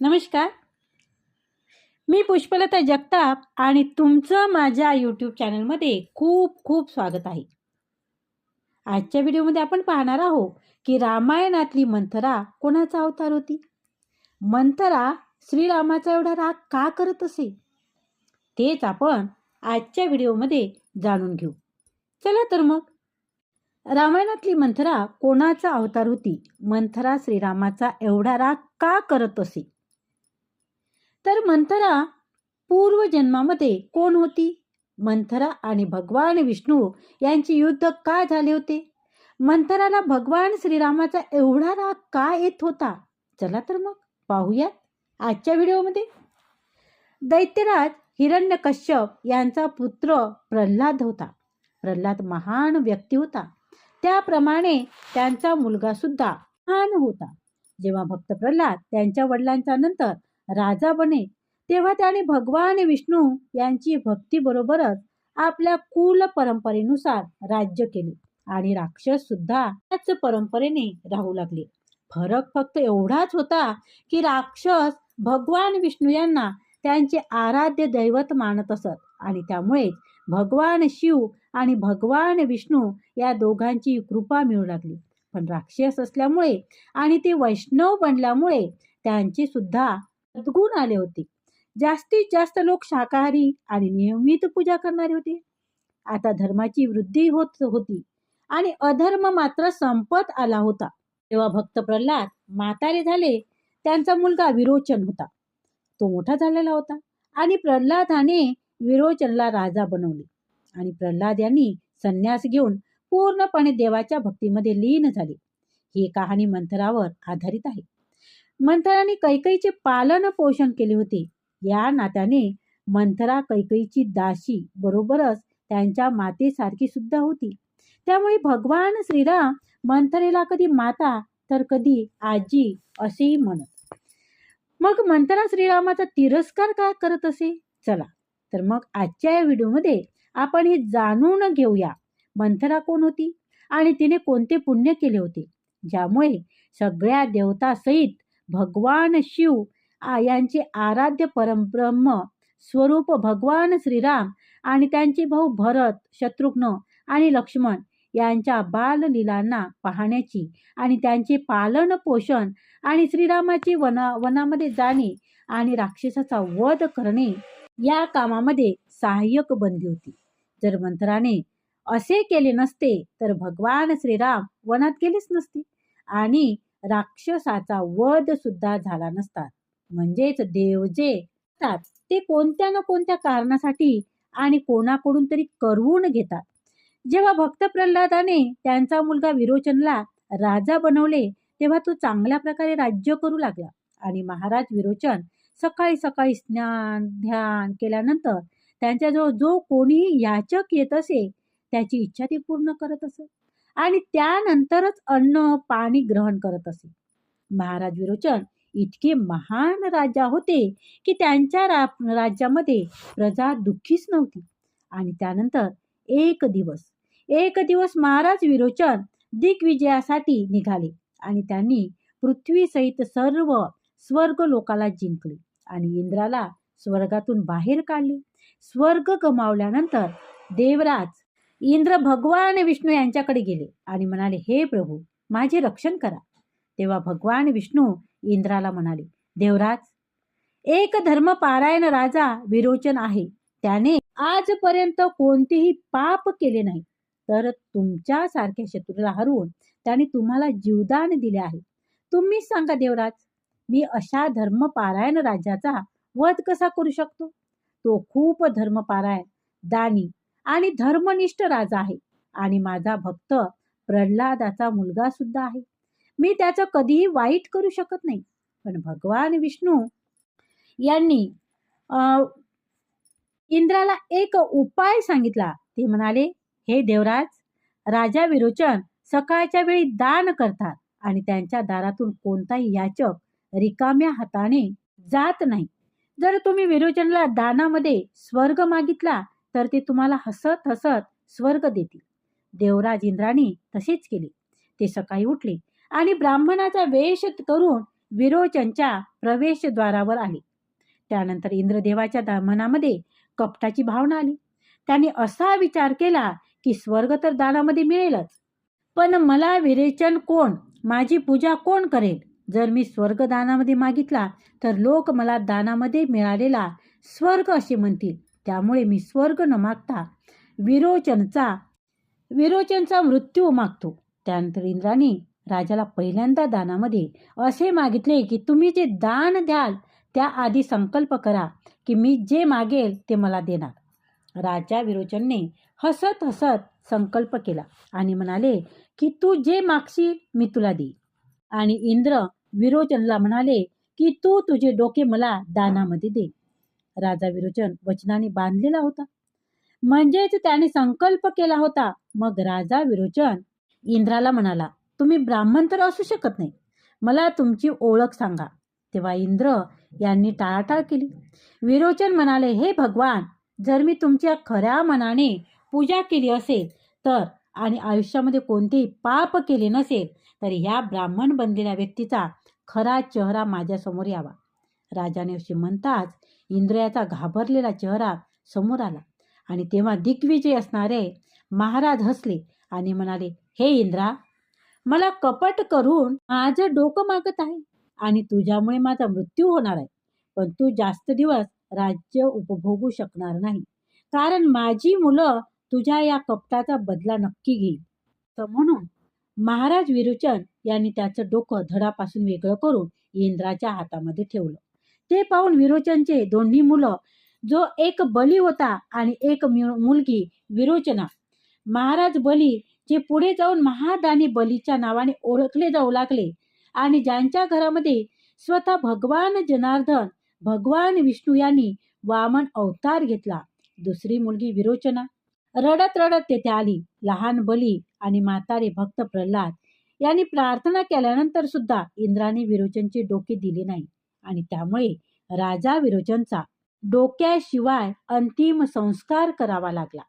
नमस्कार. मी पुष्पलता जगताप आणि तुमचं माझ्या यूट्यूब चॅनलमध्ये खूप खूप स्वागत आहे. आजच्या व्हिडिओमध्ये आपण पाहणार आहोत की रामायणातली मंथरा कोणाचा अवतार होती? मंथरा श्रीरामाचा एवढा राग का करत असे? तेच आपण आजच्या व्हिडिओमध्ये जाणून घेऊ. चला तर मग. रामायणातली मंथरा कोणाचा अवतार होती? मंथरा श्रीरामाचा एवढा राग का करत असे? तर मंथरा पूर्वजन्मामध्ये कोण होती? मंथरा आणि भगवान विष्णू यांचे युद्ध का झाले होते? मंथराला भगवान श्रीरामाचा एवढा राग का येत होता? चला तर मग पाहूयात आजच्या व्हिडिओमध्ये. दैत्यराज हिरण्यकश्यप यांचा पुत्र प्रल्हाद होता. प्रल्हाद महान व्यक्ती होता. त्याप्रमाणे त्यांचा मुलगा सुद्धा महान होता. जेव्हा भक्त प्रल्हाद त्यांच्या वडिलांच्या नंतर राजा बने तेव्हा त्याने भगवान विष्णू यांची भक्तीबरोबरच आपल्या कुल परंपरेनुसार राज्य केले आणि राक्षस सुद्धा त्याच परंपरेने राहू लागले. फरक फक्त एवढाच होता की राक्षस भगवान विष्णू यांना त्यांचे आराध्य दैवत मानत असत आणि त्यामुळे भगवान शिव आणि भगवान विष्णू या दोघांची कृपा मिळू लागली. पण राक्षस असल्यामुळे आणि ते वैष्णव बनल्यामुळे त्यांची सुद्धा सद्गुण आले होते. जास्तीत जास्त लोक शाकाहारी आणि नियमित पूजा करणारे होते. आता धर्माची वृद्धी होत होती आणि अधर्म मात्र संपत आला होता. तेव्हा भक्त प्रल्हाद म्हातारे झाले त्यांचा मुलगा विरोचन होता. तो मोठा झालेला होता आणि प्रल्हादाने विरोचनला राजा बनवले आणि प्रल्हाद यांनी संन्यास घेऊन पूर्णपणे देवाच्या भक्तीमध्ये लीन झाले. ही कहाणी मंथरावर आधारित आहे. मंथराने कैकईचे पालन पोषण केले होते. या नात्याने मंथरा कैकईची दाशी बरोबरच त्यांच्या मातेसारखी सुद्धा होती. त्यामुळे भगवान श्रीराम मंथरेला कधी माता तर कधी आजी असेही म्हणत. मग मंथरा श्रीरामाचा तिरस्कार का करत असे? चला तर मग आजच्या या व्हिडिओमध्ये आपण हे जाणून घेऊया मंथरा कोण होती आणि तिने कोणते पुण्य केले होते. ज्यामुळे सगळ्या देवतासहित भगवान शिव यांचे आराध्य परमब्रह्म स्वरूप भगवान श्रीराम आणि त्यांचे भाऊ भरत शत्रुघ्न आणि लक्ष्मण यांच्या बाललीलांना पाहण्याची आणि त्यांचे पालन पोषण आणि श्रीरामाची वना वनामध्ये जाणे आणि राक्षसाचा वध करणे या कामामध्ये सहाय्यक बनली होती. जर मंत्राने असे केले नसते तर भगवान श्रीराम वनात गेलेच नसते आणि राक्षसाचा वध सुद्धा झाला नसता म्हणजेच देव जे असतात ते कोणत्या ना कोणत्या कारणासाठी आणि कोणाकडून तरी करवून घेतात. जेव्हा भक्त प्रल्हादाने त्यांचा मुलगा विरोचनला राजा बनवले तेव्हा तो चांगल्या प्रकारे राज्य करू लागला. आणि महाराज विरोचन सकाळी सकाळी स्नान ध्यान केल्यानंतर त्यांच्याजवळ जो कोणीही याचक येत असे त्याची इच्छा ते पूर्ण करत असत आणि त्यानंतरच अन्न पाणी ग्रहण करत असे. महाराज विरोचन इतके महान राजा होते की त्यांच्या रा राज्यामध्ये प्रजा दुःखीच नव्हती. आणि त्यानंतर एक दिवस एक दिवस महाराज विरोचन दिग्विजयासाठी निघाले आणि त्यांनी पृथ्वीसहित सर्व स्वर्ग लोकाला जिंकले आणि इंद्राला स्वर्गातून बाहेर काढले. स्वर्ग गमावल्यानंतर देवराज इंद्र भगवान विष्णू यांच्याकडे गेले आणि म्हणाले हे प्रभू माझे रक्षण करा. तेव्हा भगवान विष्णू इंद्राला म्हणाले देवराज एक धर्मपारायण राजा विरोचन आहे. त्याने आजपर्यंत कोणतेही पाप केले नाही. तर तुमच्यासारख्या शत्रूला हरवून त्याने तुम्हाला जीवदान दिले आहे. तुम्हीच सांगा देवराज मी अशा धर्मपारायण राजाचा वध कसा करू शकतो? तो खूप धर्मपारायण दानी आणि धर्मनिष्ठ राजा आहे. आणि माझा भक्त प्रल्हादाचा मुलगा सुद्धा आहे. मी त्याचं कधीही वाईट करू शकत नाही. पण भगवान विष्णू यांनी इंद्राला एक उपाय सांगितला. ते म्हणाले हे देवराज राजा विरोचन सकाळच्या वेळी दान करतात आणि त्यांच्या दारातून कोणताही याचक रिकाम्या हाताने जात नाही. जर तुम्ही विरोचनला दानामध्ये स्वर्ग मागितला तर ते तुम्हाला हसत हसत स्वर्ग देतील. देवराज इंद्राने तसेच केले. ते सकाळी उठले आणि ब्राह्मणाचा वेश करून विरोचनच्या प्रवेशद्वारावर आले. त्यानंतर इंद्रदेवाच्या दा- मनामध्ये कपटाची भावना आली. त्याने असा विचार केला की स्वर्ग तर दानामध्ये मिळेलच पण मला विरेचन कोण माझी पूजा कोण करेल? जर मी स्वर्ग दानामध्ये मागितला तर लोक मला दानामध्ये मिळालेला स्वर्ग असे म्हणतील. त्यामुळे मी स्वर्ग न मागता विरोचनचा विरोचनचा मृत्यू मागतो. त्यानंतर इंद्राने राजाला पहिल्यांदा दानामध्ये असे मागितले की तुम्ही जे दान द्याल त्याआधी संकल्प करा की मी जे मागेल ते मला देणार. राजा विरोचनने हसत हसत संकल्प केला आणि म्हणाले की तू जे मागशील मी तुला देईन. आणि इंद्र विरोचनला म्हणाले की तू तुझे डोके मला दानामध्ये दे. राजा विरोचन वचनाने बांधलेला होता. म्हणजेच त्याने संकल्प केला होता. मग राजा विरोचन इंद्राला म्हणाला तुम्ही ब्राह्मण तर असू शकत नाही. मला तुमची ओळख सांगा. तेव्हा इंद्र यांनी टाळाटाळ केली. विरोचन म्हणाले हे भगवान जर मी तुमच्या खऱ्या मनाने पूजा केली असेल तर आणि आयुष्यामध्ये कोणतेही पाप केले नसेल तर ह्या ब्राह्मण बनलेल्या व्यक्तीचा खरा चेहरा माझ्यासमोर यावा. राजाने असे म्हणताच इंद्रयाचा घाबरलेला चेहरा समोर आला. आणि तेव्हा दिग्विजय असणारे महाराज हसले आणि म्हणाले हे इंद्रा मला कपट करून माझं डोकं मागत आहे आणि तुझ्यामुळे माझा मृत्यू होणार आहे. पण तू जास्त दिवस राज्य उपभोगू शकणार नाही. कारण माझी मुलं तुझ्या या कपटाचा बदला नक्की घेईल. तर म्हणून महाराज विरुचन यांनी त्याचं डोकं धडापासून वेगळं करून इंद्राच्या हातामध्ये ठेवलं. ते पाहून विरोचनचे दोन्ही मुलं जो एक बली होता आणि एक मुलगी विरोचना. महाराज बली जे पुढे जाऊन महादानी बलीच्या नावाने ओळखले जाऊ लागले आणि ज्यांच्या घरामध्ये स्वतः भगवान जनार्दन भगवान विष्णू यांनी वामन अवतार घेतला. दुसरी मुलगी विरोचना. रडत रडत तेथे आली. लहान बली आणि म्हातारे भक्त प्रल्हाद यांनी प्रार्थना केल्यानंतर सुद्धा इंद्राने विरोचनचे डोके दिले नाही. आणि त्यामुळे राजा विरोचनचा डोक्याशिवाय अंतिम संस्कार करावा लागला.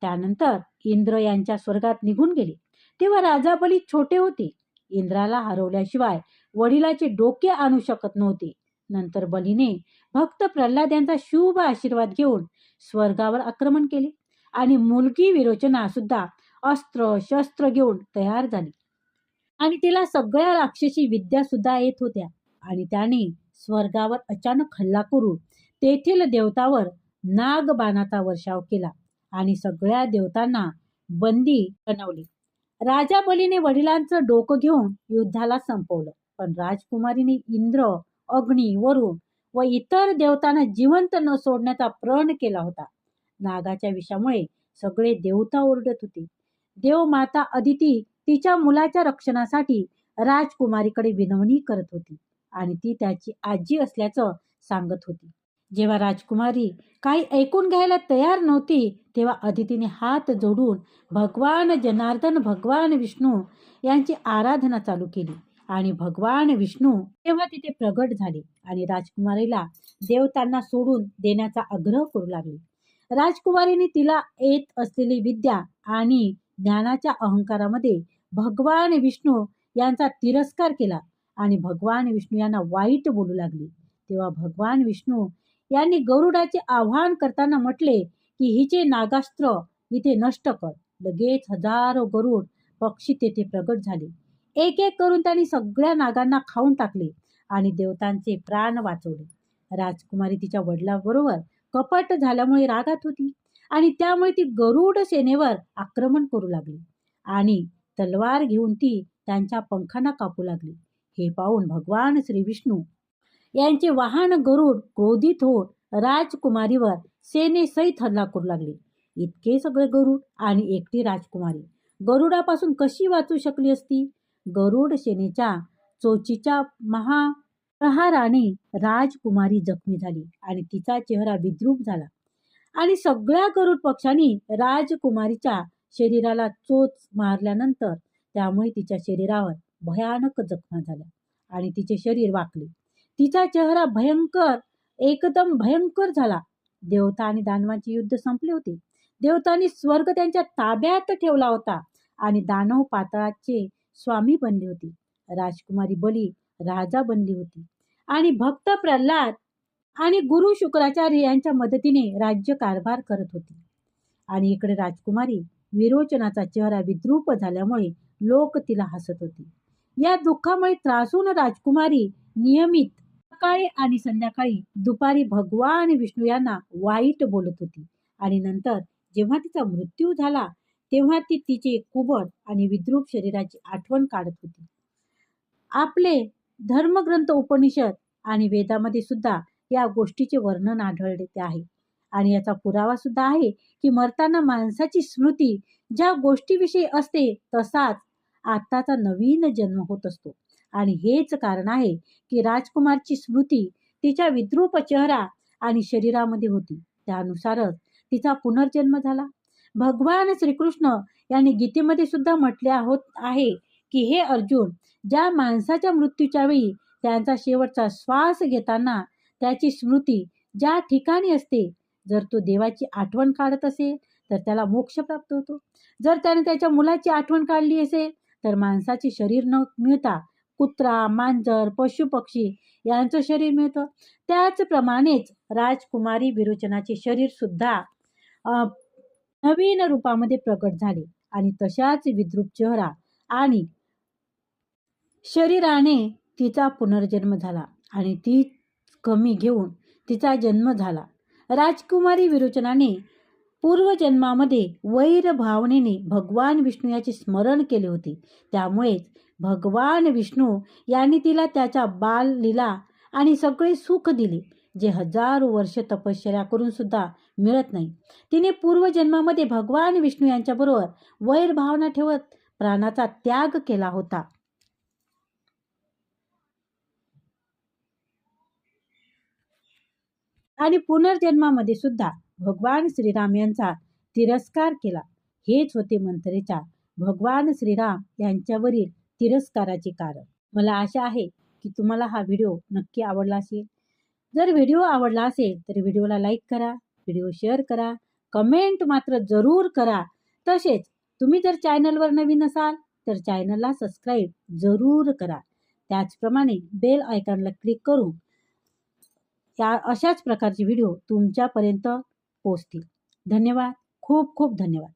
त्यानंतर इंद्र यांच्या स्वर्गात निघून गेले. तेव्हा राजा बली छोटे होते. इंद्राला हरवल्याशिवाय वडिलाचे डोके आणू शकत नव्हते. नंतर बलीने भक्त प्रल्हाद यांचा शुभ आशीर्वाद घेऊन स्वर्गावर आक्रमण केले आणि मुलगी विरोचना सुद्धा अस्त्र शस्त्र घेऊन तयार झाली. आणि तिला सगळ्या राक्षसी विद्या सुद्धा येत होत्या. आणि त्याने स्वर्गावर अचानक हल्ला करून तेथील देवतावर नागबाणाचा वर्षाव केला आणि सगळ्या देवतांना बंदी बनवली. राजा बलीने वडिलांचं डोकं घेऊन युद्धाला संपवलं. पण राजकुमारीने इंद्र अग्नी वरुण व इतर देवतांना जिवंत न सोडण्याचा प्रण केला होता. नागाच्या विषामुळे सगळे देवता ओरडत होते. देवमाता अदिती तिच्या मुलाच्या रक्षणासाठी राजकुमारीकडे विनवणी करत होती. आणि ती त्याची आजी असल्याचं सांगत होती. जेव्हा राजकुमारी काही ऐकून घ्यायला तयार नव्हती तेव्हा अदितीने हात जोडून भगवान जनार्दन भगवान विष्णू यांची आराधना चालू केली. आणि भगवान विष्णू तेव्हा तिथे प्रगट झाले आणि राजकुमारीला देवतांना सोडून देण्याचा आग्रह करू लागले. राजकुमारीने तिला येत असलेली विद्या आणि ज्ञानाच्या अहंकारामध्ये भगवान विष्णू यांचा तिरस्कार केला. आणि भगवान विष्णू यांना वाईट बोलू लागले. तेव्हा भगवान विष्णू यांनी गरुडाचे आव्हान करताना म्हटले की हिचे नागास्त्र इथे नष्ट कर. लगेच हजारो गरुड पक्षी तेथे प्रगट झाले. एक एक करून त्यांनी सगळ्या नागांना खाऊन टाकले आणि देवतांचे प्राण वाचवले. राजकुमारी तिच्या वडिलाबरोबर कपट झाल्यामुळे रागात होती आणि त्यामुळे ती गरुड सेनेवर आक्रमण करू लागली आणि तलवार घेऊन ती त्यांच्या पंखांना कापू लागली. हे पाहून भगवान श्री विष्णू यांचे वाहन गरुड क्रोधित होऊन राजकुमारीवर सेनेसहित हल्ला करू लागले. इतके सगळे गरुड आणि एकटी राजकुमारी गरुडापासून कशी वाचू शकली असती? गरुड सेनेच्या चोचीच्या महाप्रहाराने राजकुमारी जखमी झाली आणि तिचा चेहरा विद्रूप झाला आणि सगळ्या गरुड पक्षांनी राजकुमारीच्या शरीराला चोच मारल्यानंतर त्यामुळे तिच्या शरीरावर भयानक जखमा झाल्या आणि तिचे शरीर वाकले. तिचा चेहरा भयंकर एकदम भयंकर झाला. देवता आणि दानवांचे युद्ध संपले होते. देवतांनी स्वर्ग त्यांच्या ताब्यात ठेवला होता आणि दानव पाताळाचे स्वामी बनले होते. राजकुमारी बली राजा बनली होती. आणि भक्त प्रल्हाद आणि गुरु शुक्राचार्य यांच्या मदतीने राज्य कारभार करत होती. आणि इकडे राजकुमारी विरोचनाचा चेहरा विद्रूप झाल्यामुळे लोक तिला हसत होती. या दुःखामुळे त्रासून राजकुमारी नियमित सकाळी आणि संध्याकाळी दुपारी भगवान विष्णू यांना वाईट बोलत होती. आणि नंतर जेव्हा तिचा मृत्यू झाला तेव्हा ती तिचे कुबड आणि विद्रूप शरीराची आठवण काढत होती. आपले धर्मग्रंथ उपनिषद आणि वेदामध्ये सुद्धा या गोष्टीचे वर्णन आढळले आहे. आणि याचा पुरावा सुद्धा आहे की मरताना माणसाची स्मृती ज्या गोष्टीविषयी असते तसाच आत्ताचा नवीन जन्म होत असतो. आणि हेच कारण आहे की राजकुमारची स्मृती तिच्या विद्रूप चेहरा आणि शरीरामध्ये होती. त्यानुसारच तिचा पुनर्जन्म झाला. भगवान श्रीकृष्ण यांनी गीतेमध्ये सुद्धा म्हटले होत आहे की हे अर्जुन ज्या माणसाच्या मृत्यूच्या वेळी त्यांचा शेवटचा श्वास घेताना त्याची स्मृती ज्या ठिकाणी असते जर तो देवाची आठवण काढत असेल तर त्याला मोक्ष प्राप्त होतो. जर त्याने त्याच्या मुलाची आठवण काढली असेल तर माणसाचे शरीर न मिळता कुत्रा मांजर पशु पक्षी यांचं शरीर मिळतं. त्याचप्रमाणेच राजकुमारी विरोचनाचे शरीर सुद्धा नवीन रूपामध्ये प्रकट झाले. आणि तशाच विद्रूप चेहरा आणि शरीराने तिचा पुनर्जन्म झाला आणि ती कमी घेऊन तिचा जन्म झाला. राजकुमारी विरोचनाने पूर्वजन्मामध्ये वैर भावनेने भगवान विष्णू याचे स्मरण केले होते. त्यामुळेच भगवान विष्णू यांनी तिला त्याच्या बाल लीला आणि सगळे सुख दिले जे हजारो वर्ष तपश्चर्या करून सुद्धा मिळत नाही. तिने पूर्वजन्मामध्ये भगवान विष्णू यांच्याबरोबर वैर भावना ठेवत प्राणाचा त्याग केला होता. आणि पुनर्जन्मामध्ये सुद्धा भगवान श्रीराम यांचा तिरस्कार केला. हेच होते मंत्रेच्या भगवान श्रीराम यांच्यावरील तिरस्काराचे कारण. मला आशा आहे की तुम्हाला हा व्हिडिओ नक्की आवडला असेल. जर व्हिडिओ आवडला असेल तर व्हिडिओला लाईक करा व्हिडिओ शेअर करा कमेंट मात्र जरूर करा. तसेच तुम्ही जर चॅनलवर नवीन असाल तर चॅनलला सबस्क्राईब जरूर करा. त्याचप्रमाणे बेल आयकॉनला क्लिक करून या अशाच प्रकारचे व्हिडिओ तुमच्यापर्यंत पोचतील. धन्यवाद. खूप खूप धन्यवाद.